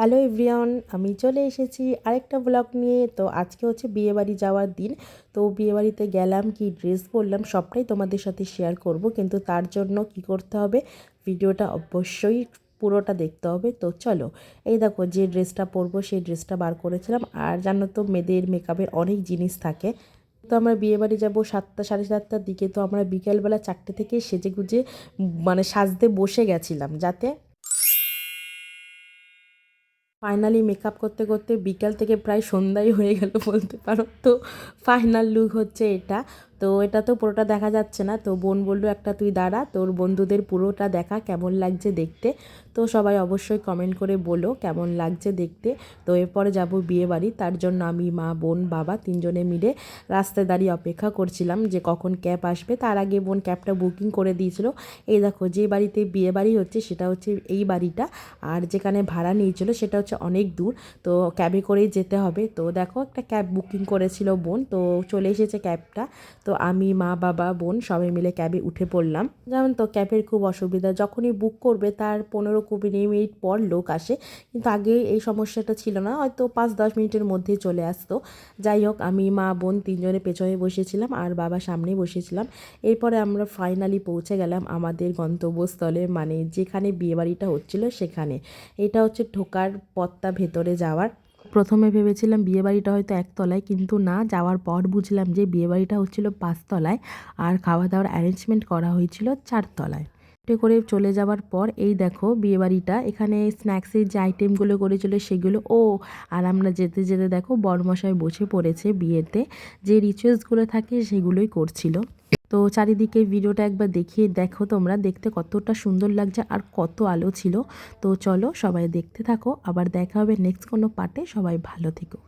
Hello everyone, আমি চলে এসেছি আরেকটা ব্লগ নিয়ে। তো আজকে হচ্ছে বিয়েবাড়ি যাওয়ার দিন। তো বিয়েবাড়িতে গেলাম, কি ড্রেস পরলাম, সবটাই তোমাদের সাথে শেয়ার করব। কিন্তু তার জন্য কি করতে হবে, ভিডিওটা অবশ্যই পুরোটা দেখতে হবে। তো চলো, এই দেখো যে ড্রেসটা পরবো, সেই ড্রেসটা বার করেছিলাম। আর জানো তো, মেয়েদের মেকআপের অনেক জিনিস থাকে। তো আমরা বিয়েবাড়ি যাব সাতটা, সাড়ে সাতটার দিকে। তো আমরা বিকেলবেলা চারটে থেকে সেজে গুজে মানে সাজতে বসে গেছিলাম। যাতে ফাইনালি মেকআপ করতে করতে বিকাল থেকে প্রায় সন্ধ্যাই হয়ে গেল বলতে পারো। তো ফাইনাল লুক হচ্ছে এটা। তো এটা তো পুরোটা দেখা যাচ্ছে না। তো বোন বলল, একটা তুই দাঁড়া, তোর বন্ধুদের পুরোটা দেখা, কেমন লাগছে দেখতে? তো সবাই অবশ্যই কমেন্ট করে বলো কেমন লাগছে দেখতে। তো এরপরে যাব বিয়ে বাড়ি। তার জন্য আমি মা, বোন, বাবা তিনজনে মিলে রাস্তায় দাঁড়িয়ে অপেক্ষা করছিলাম যে কখন ক্যাব আসবে। তার আগে বোন ক্যাবটা বুকিং করে দিয়েছিল। এই দেখো, যে বাড়িতে বিয়ে বাড়ি হচ্ছে সেটা হচ্ছে এই বাড়িটা। আর যেখানে ভাড়া নিয়েছিল সেটা হচ্ছে অনেক দূর। তো ক্যাবে করেই যেতে হবে। তো দেখো, একটা ক্যাব বুকিং করেছিল বোন। তো চলে এসেছে ক্যাবটা। তো আমি, মা, বাবা, বোন সবাই মিলে ক্যাবে উঠে পড়লাম। যেমন তো, ক্যাবের খুব অসুবিধা। যখনই বুক করবে, তার পনেরো কুড়ি মিনিট পর লোক আসে। কিন্তু আগে এই সমস্যাটা ছিল না। হয়তো পাঁচ, দশ মিনিটের মধ্যেই চলে আসতো। যাই হোক, আমি, মা, বোন তিনজনে পেছনে বসেছিলাম আর বাবা সামনেই বসেছিলাম। এরপরে আমরা ফাইনালি পৌঁছে গেলাম আমাদের গন্তব্যস্থলে মানে যেখানে বিয়েবাড়িটা হচ্ছিল সেখানে। এটা হচ্ছে ঢোকার পথটা ভেতরে যাওয়ার। প্রথমে ভেবেছিলাম বিয়েবাড়িটা হয়তো একতলায়, কিন্তু না, যাওয়ার পর বুঝলাম যে বিয়েবাড়িটা হচ্ছিল পাঁচতলায় আর খাওয়া দাওয়ার অ্যারেঞ্জমেন্ট করা হয়েছিল চারতলায়। করে চলে যাওয়ার পর এই দেখো বিয়েবাড়িটা, এখানে স্ন্যাক্সের যে আইটেমগুলো করেছিল সেগুলো, ও, আর আমরা যেতে যেতে দেখো বড়মশাই বসে পড়েছে বিয়েতে, যে রিচুয়ালসগুলো থাকে সেগুলোই করছিল। তো চারিদিকে ভিডিওটা একবার দেখিয়ে দেখো তোমরা। দেখতে কতটা সুন্দর লাগছে আর কত আলো ছিল। তো চলো সবাই দেখতে থাকো। আবার দেখা হবে নেক্সট কোনো পার্টে সবাই ভালো থেকো।